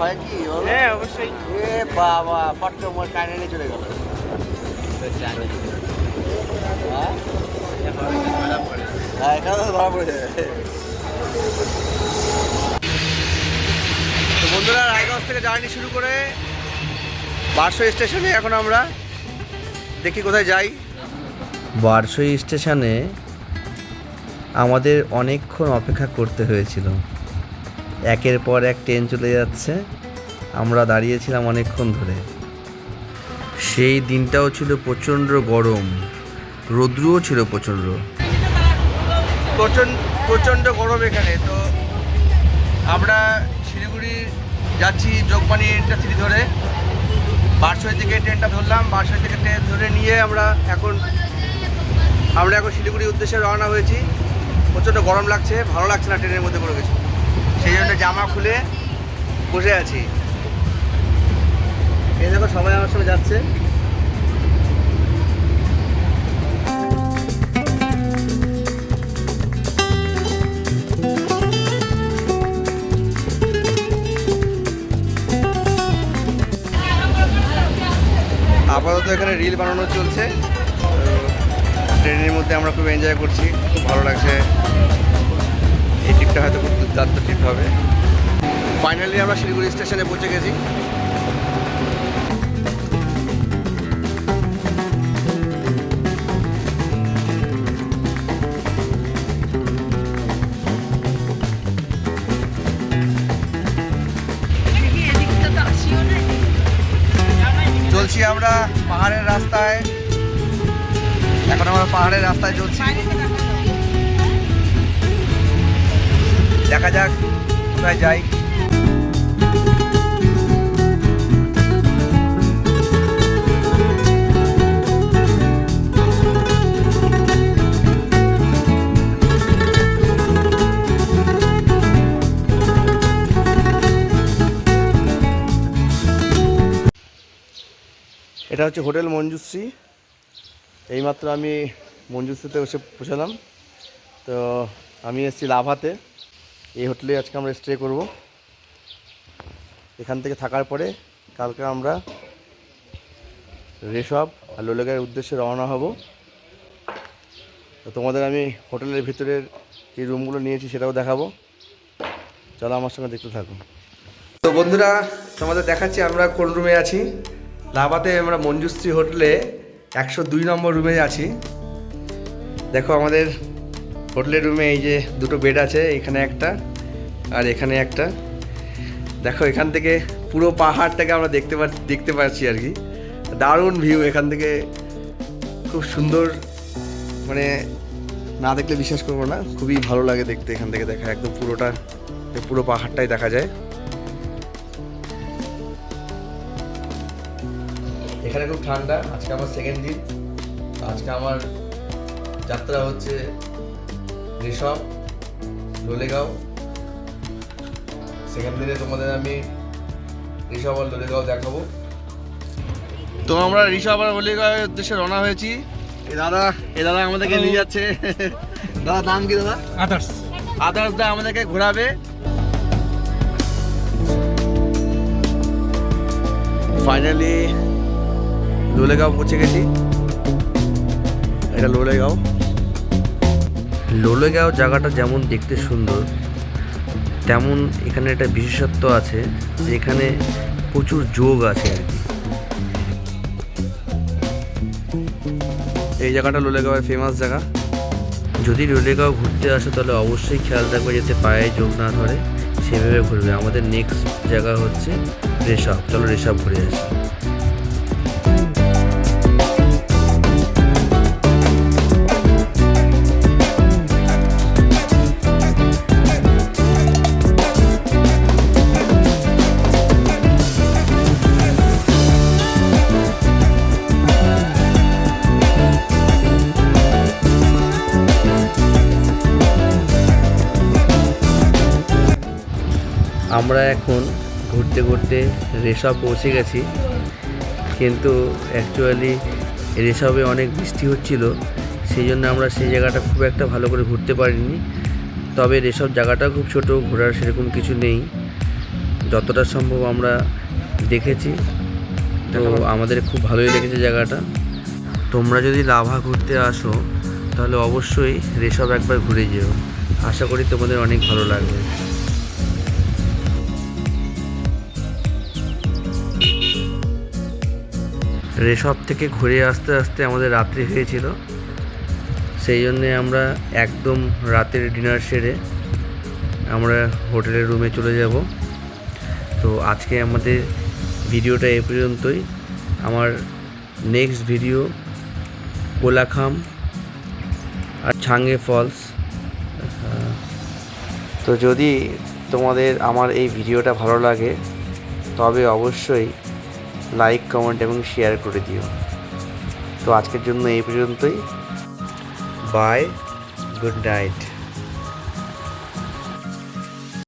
হয় কি? হ্যাঁ অবশ্যই। এ বাবা মোর কানে চলে গেল। হ্যাঁ? হ্যাঁ তো ধরা পড়ে যাবে তো বন্ধুরা রায়গঞ্জ থেকে জার্নি শুরু করে বারশো স্টেশনে এখন আমরা দেখি কোথায় যাই। বারসই স্টেশনে আমাদের অনেকক্ষণ অপেক্ষা করতে হয়েছিল। একের পর এক ট্রেন চলে যাচ্ছে। আমরা দাঁড়িয়েছিলাম অনেকক্ষণ ধরে। সেই দিনটাও ছিল প্রচণ্ড গরম। রৌদ্রও ছিল প্রচণ্ড। প্রচণ্ড প্রচণ্ড গরম এখানে, তো আমরা শিলিগুড়ি যাচ্ছি যোগবাণী ইন্টারসিটি ধরে। বারশোই থেকে ট্রেনটা ধরলাম, বারশোই থেকে ট্রেন ধরে নিয়ে আমরা এখন আমরা এখন শিলিগুড়ির উদ্দেশ্যে রওনা হয়েছি। প্রচণ্ড গরম লাগছে, ভালো লাগছে না ট্রেনের মধ্যে কোনো কিছু। সেই জন্য জামা খুলে বসে আছি। এই দেখো সবাই আমার সঙ্গে যাচ্ছে। আপাতত এখানে রিল বানানো চলছে। ট্রেনের মধ্যে আমরা খুব এনজয় করছি। খুব ভালো লাগছে। এই ট্রিপটা হয়তো খুব দুর্দান্ত ট্রিপ হবে। ফাইনালি আমরা শিলিগুড়ি স্টেশনে পৌঁছে গেছি। আমরা পাহাড়ের রাস্তায়। এখন আমরা পাহাড়ের রাস্তায় চলছি। দেখা যাক, কোথায় যাই। এটা হচ্ছে হোটেল মঞ্জুশ্রী। এইমাত্র আমি মঞ্জুশ্রীতে এসে পৌঁছালাম। তো আমি এসেছি লাভাতে। এই হোটেলে আজকে আমরা স্টে করব। এখান থেকে থাকার পরে কালকে আমরা রেশব আর লোলেগার উদ্দেশ্যে রওনা হব। তো তোমাদের আমি হোটেলের ভিতরের যে রুমগুলো নিয়েছি সেটাও দেখাবো। চলো আমার সঙ্গে দেখতে থাকো। তো বন্ধুরা, তোমাদের দেখাচ্ছি আমরা কোন রুমে আছি। লাভাতে আমরা মঞ্জুশ্রী হোটেলে একশো দুই নম্বর রুমে আছি। দেখো আমাদের হোটেলের রুমে এই যে দুটো বেড আছে, এখানে একটা আর এখানে একটা। দেখো, এখান থেকে পুরো পাহাড়টাকে আমরা দেখতে পা, দেখতে পাচ্ছি আর কি। দারুণ ভিউ এখান থেকে। খুব সুন্দর মানে না দেখলে বিশ্বাস করব না, খুবই ভালো লাগে দেখতে এখান থেকে দেখা, একদম পুরোটা, পুরো পাহাড়টাই দেখা যায়। এখানে খুব ঠান্ডা, আজকে আমার সেকেন্ড দিন। আজকে আমার যাত্রা হচ্ছে ঋষভ লোলেগাঁও সেখান থেকে তোমাদের আমি ঋষভ আর লোলেগাঁও দেখাবো। তো আমরা ঋষভ আর লোলেগাঁওয়ের উদ্দেশ্যে রওনা হয়েছি। এ দাদা এ দাদা আমাদেরকে নিয়ে যাচ্ছে। দাদা নাম কি দাদা? আদার্স আদার্স দা আমাদেরকে ঘোরাবে। ফাইনালি লোলেগাঁও পৌঁছে গেছি। এটা লোলেগাঁও লোলেগাঁও জায়গাটা যেমন দেখতে সুন্দর, তেমন এখানে একটা বিশেষত্ব আছে যে এখানে প্রচুর যোগ আছে আর কি। এই জায়গাটা লোলেগাঁওয়ের ফেমাস জায়গা। যদি লোলেগাঁও ঘুরতে আসো তাহলে অবশ্যই খেয়াল রাখবে যাতে পায়ে যোগ না ধরে, সেভাবে ঘুরবে। আমাদের নেক্সট জায়গা হচ্ছে রেশাব। চলো রেশাব ঘুরে আসি। আমরা এখন ঘুরতে ঘুরতে রেশব পৌঁছে গেছি। কিন্তু অ্যাকচুয়ালি রেশবে অনেক বৃষ্টি হচ্ছিল সেই জন্য আমরা সেই জায়গাটা খুব একটা ভালো করে ঘুরতে পারিনি। তবে রেশব জায়গাটা খুব ছোট ঘোরার সেরকম কিছু নেই। যতটা সম্ভব আমরা দেখেছি। তো আমাদের খুব ভালোই লেগেছে জায়গাটা। তোমরা যদি লাভা ঘুরতে আসো তাহলে অবশ্যই রেসব একবার ঘুরে যেও। আশা করি তোমাদের অনেক ভালো লাগবে। রেসব থেকে ঘুরে আসতে আসতে আমাদের রাত্রি হয়েছিল। সেই জন্যে আমরা একদম রাতের ডিনার সেরে আমরা হোটেলের রুমে চলে যাব। তো আজকে আমাদের ভিডিওটা এ পর্যন্তই। আমার নেক্সট ভিডিও কোলাখাম আর ছাঙ্গে ফলস। তো যদি তোমাদের আমার এই ভিডিওটা ভালো লাগে, তবে অবশ্যই লাইক কমেন্ট এবং শেয়ার করে দিও। তো আজকের জন্য এই পর্যন্তই। Bye good night